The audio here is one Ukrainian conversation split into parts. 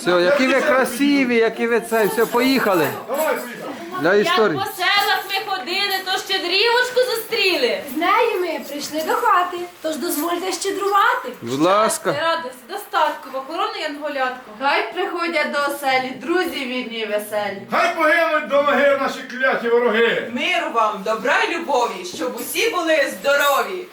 Все, які ви красиві, які ви це, все, поїхали. Для Як по селах ми ходили, то щедрівочку зустріли. З нею ми прийшли до хати, тож дозвольте щедрувати. Будь ласка. Радості, достатку, в охорону янголятку. Хай приходять до оселі, друзі вірні веселі. Хай погинуть до ноги наші кляті вороги. Миру вам, добра й любові, щоб усі були здорові.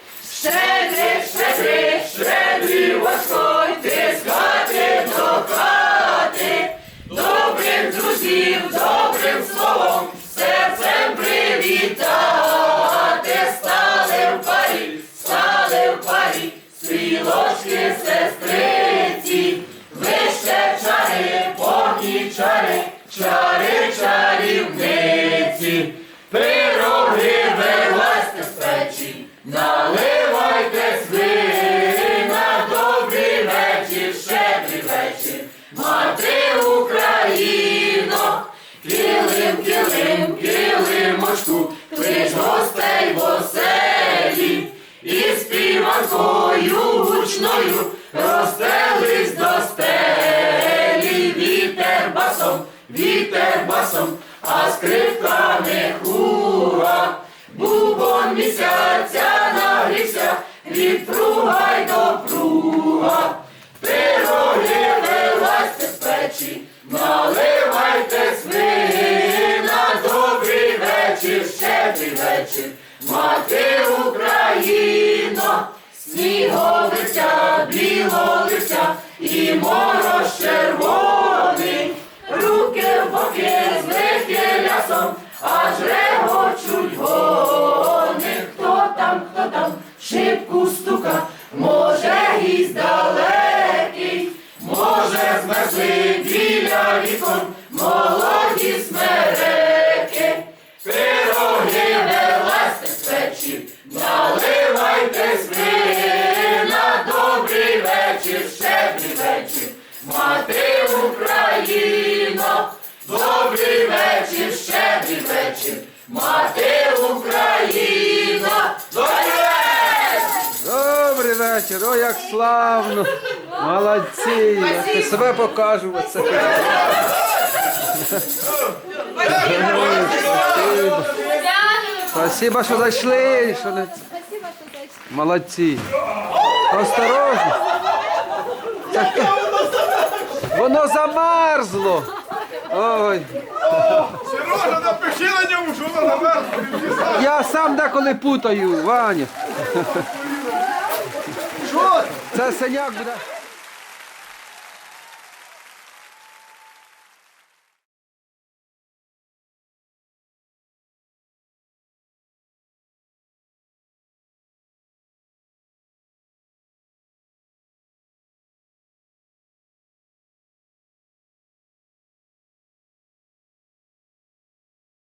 Мати Україно, килим, килим, килимочку, клич гостей в оселі, і співанкою гучною розстелись до стелі, вітер басом, вітер басом, а скрипками хура, бубон місяця шибку може гість далекий, може змерзли біля вікон, молоді смереки, пироги вилазьте з печі, наливайте свина, добрий вечір, щедрий вечір, мати Україно, добрий вечір, щедрий вечір, мати вечір, о, як славно. Молодці. Я себе покажу. Оце. Спасибо, що зайшли. Що не... Молодці. Осторожно. Воно замерзло. Ой. Сережа, напиши на ньому, що вона замерзла. Я сам деколи путаю, Ваня. Це синяк буде.